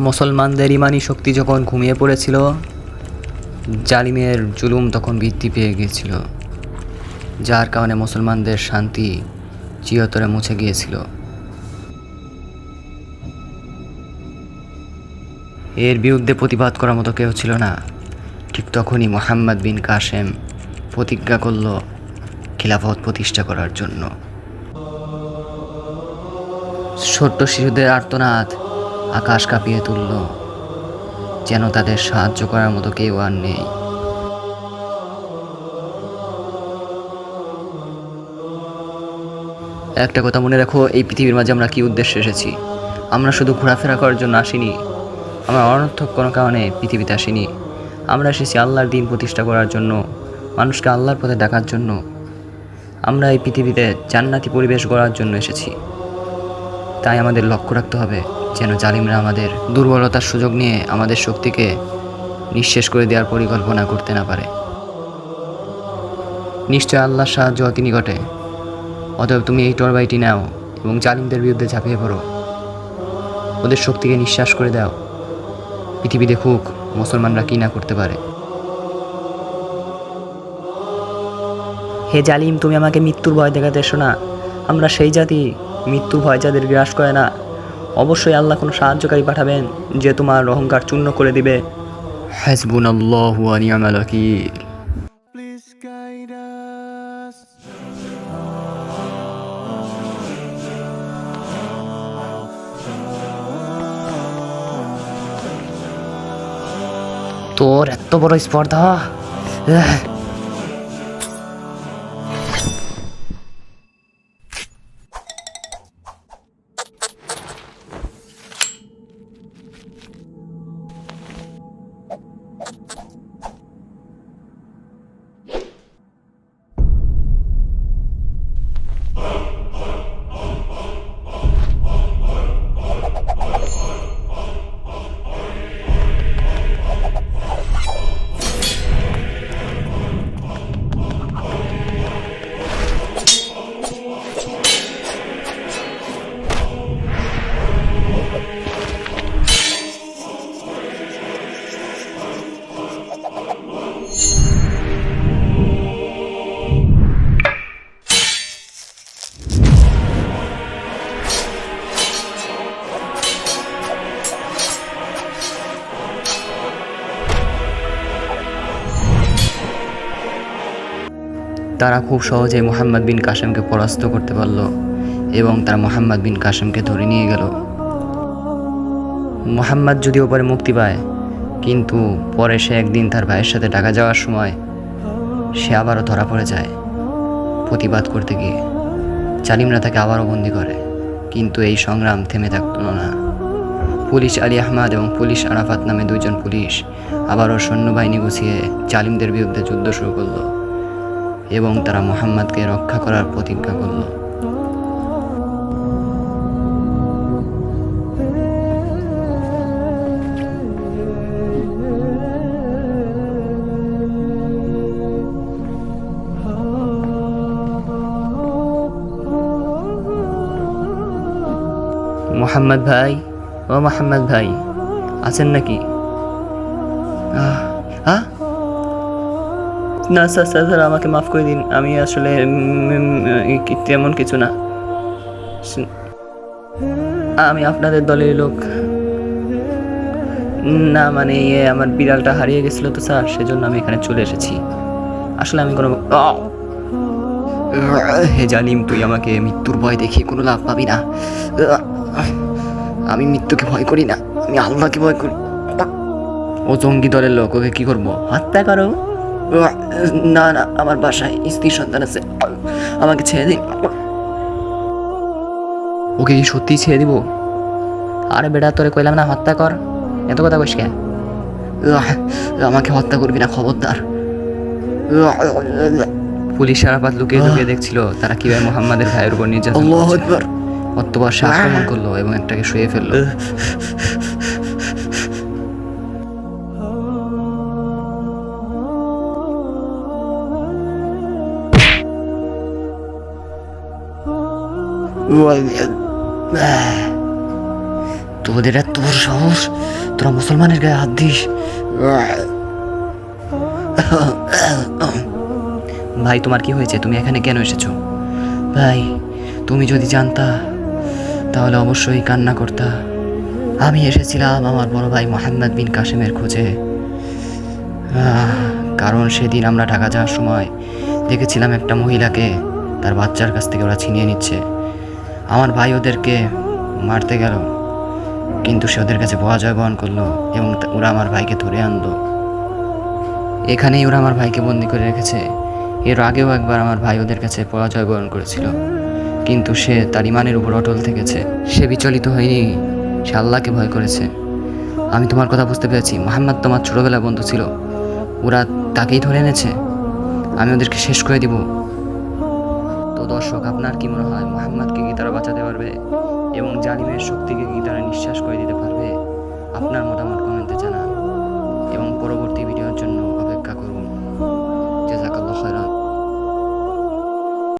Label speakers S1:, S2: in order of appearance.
S1: মুসলমানদের ইমানি শক্তি যখন ঘুমিয়ে পড়েছিল, জালিমের জুলুম তখন বৃদ্ধি পেয়ে গিয়েছিল, যার কারণে মুসলমানদের শান্তি চিরতরে মুছে গিয়েছিল। এর বিরুদ্ধে প্রতিবাদ করার মতো কেউ ছিল না। ঠিক তখনই মোহাম্মদ বিন কাসেম প্রতিজ্ঞা করল খিলাফত প্রতিষ্ঠা করার জন্য। ছোট্ট শিশুদের আর্তনাদ আকাশ কাঁপিয়ে তুলল, যেন তাদের সাহায্য করার মতো কেউ আর নেই। একটা কথা মনে রাখো, এই পৃথিবীর মাঝে আমরা কি উদ্দেশ্যে এসেছি? আমরা শুধু ঘোরাফেরা করার জন্য আসিনি। আমরা অনর্থক কোনো কারণে পৃথিবীতে আসিনি। আমরা এসেছি আল্লাহর দিন প্রতিষ্ঠা করার জন্য, মানুষকে আল্লাহর পথে ডাকার জন্য। আমরা এই পৃথিবীতে জান্নাতি পরিবেশ গড়ার জন্য এসেছি। তাই আমাদের লক্ষ্য রাখতে হবে। যেন জালিমরা আমাদের দুর্বলতার সুযোগ নিয়ে আমাদের শক্তিকে নিঃশেষ করে দেওয়ার পরিকল্পনা করতে না পারে। নিশ্চয় আল্লাহর সাহায্য অতি নিকটে। অতএব তুমি এই টরবাইটি নাও এবং জালিমদের বিরুদ্ধে ঝাঁপিয়ে পড়ো। ওদের শক্তিকে নিঃশ্বাস করে দাও। পৃথিবী দেখুক মুসলমানরা কি না করতে পারে। হে জালিম, তুমি আমাকে মৃত্যুর ভয় দেখাতে এসো না। আমরা সেই জাতি মৃত্যু ভয় যাদের গ্রাস করে না। অবশ্যই আল্লাহ কোনো সাহায্যকারী পাঠাবেন যে তোমার অহংকার চূর্ণ করে দিবে। হাসবুন আল্লাহ নিয়ামাল তোর এত বড় স্পর্ধা? তারা খুব সহজে মোহাম্মদ বিন কাসেমকে পরাস্ত করতে পারল এবং তারা মোহাম্মদ বিন কাসেমকে ধরে নিয়ে গেল। মোহাম্মদ যদিও পরে মুক্তি পায়, কিন্তু পরে সে একদিন তার ভাইয়ের সাথে ঢাকা যাওয়ার সময় সে আবারও ধরা পড়ে যায় প্রতিবাদ করতে গিয়ে। জালিমরা তাকে আবারও বন্দি করে, কিন্তু এই সংগ্রাম থেমে থাকতো না। পুলিশ আলী আহমদ এবং পুলিশ আরাফাত নামে দুইজন পুলিশ আবারও সৈন্যবাহিনী গুছিয়ে জালিমদের বিরুদ্ধে যুদ্ধ শুরু করল। এবং তারা মোহাম্মদকে রক্ষা করার প্রতিজ্ঞা করল। মোহাম্মদ ভাই ও মোহাম্মদ ভাই আছেন নাকি? আহ, না, স্যার স্যার স্যার, আমাকে মাফ করে দিন। আমি আসলে তেমন কিছু না। আমি আপনাদের দলের লোক। না মানে ইয়ে আমার বিড়ালটা হারিয়ে গেছিল তো, স্যার, সেজন্য আমি এখানে চলে এসেছি। আসলে আমি কোনো হে জালিম, তুই আমাকে মৃত্যুর ভয় দেখিয়ে কোনো লাভ পাবি না। আমি মৃত্যুকে ভয় করি না, আমি আল্লাহকে ভয় করি। ও জঙ্গি দলের লোক, ওকে কী করব? হত্যা করো। না না আমার বাসায় স্ত্রী সন্তান আছে। আমাকে ছেড়ে দিন। ওকে কি সত্যিই ছেড়ে দিব? আরে বেটা তোরে কইলাম না হত্যা কর। এত কথা কইস কে? আমাকে হত্যা করবি না খবরদার। পুলিশ আরাফাত লুকিয়ে লুকিয়ে দেখছিল তারা কীভাবে মোহাম্মদের ভাইয়ের উপর নির্যাতন। অতবার সে আক্রমণ করল এবং একটাকে শুয়ে ফেলল। তোদের এত সাহস? তোরা মুসলমানের গায়ে হাত দিস? ভাই, তোমার কি হয়েছে? তুমি এখানে কেন এসেছ? ভাই, তুমি যদি জানতা, তাহলে অবশ্যই কান্না করতা। আমি এসেছিলাম আমার বড় ভাই মোহাম্মদ বিন কাসেমের খোঁজে। কারণ সেদিন আমরা ঢাকা যাওয়ার সময় দেখেছিলাম একটা মহিলাকে তার বাচ্চার কাছ থেকে ওরা ছিনিয়ে নিচ্ছে। আমার ভাই ওদেরকে মারতে গেল। কিন্তু সে ওদের কাছে পরাজয় বহন করল এবং ওরা আমার ভাইকে ধরে আনলো। এখানেই ওরা আমার ভাইকে বন্দি করে রেখেছে। এর আগেও একবার আমার ভাই ওদের কাছে পরাজয় বরণ করেছিল। কিন্তু সে তার ইমানের উপর অটল থেকেছে। সে বিচলিত হয়নি। সে আল্লাহকে ভয় করেছে। আমি তোমার কথা বুঝতে পেরেছি। মোহাম্মদ তোমার ছোটোবেলা বন্ধু ছিল। ওরা তাকেই ধরে এনেছে। আমি ওদেরকে শেষ করে দিব। দর্শক, আপনার কি মনে হয় মোহাম্মদকে কি তারা বাঁচাতে পারবে এবং জালিমের শক্তিকে কি তারা নিঃশ্বাস করে দিতে পারবে? আপনার মতামত কমেন্টে জানান এবং পরবর্তী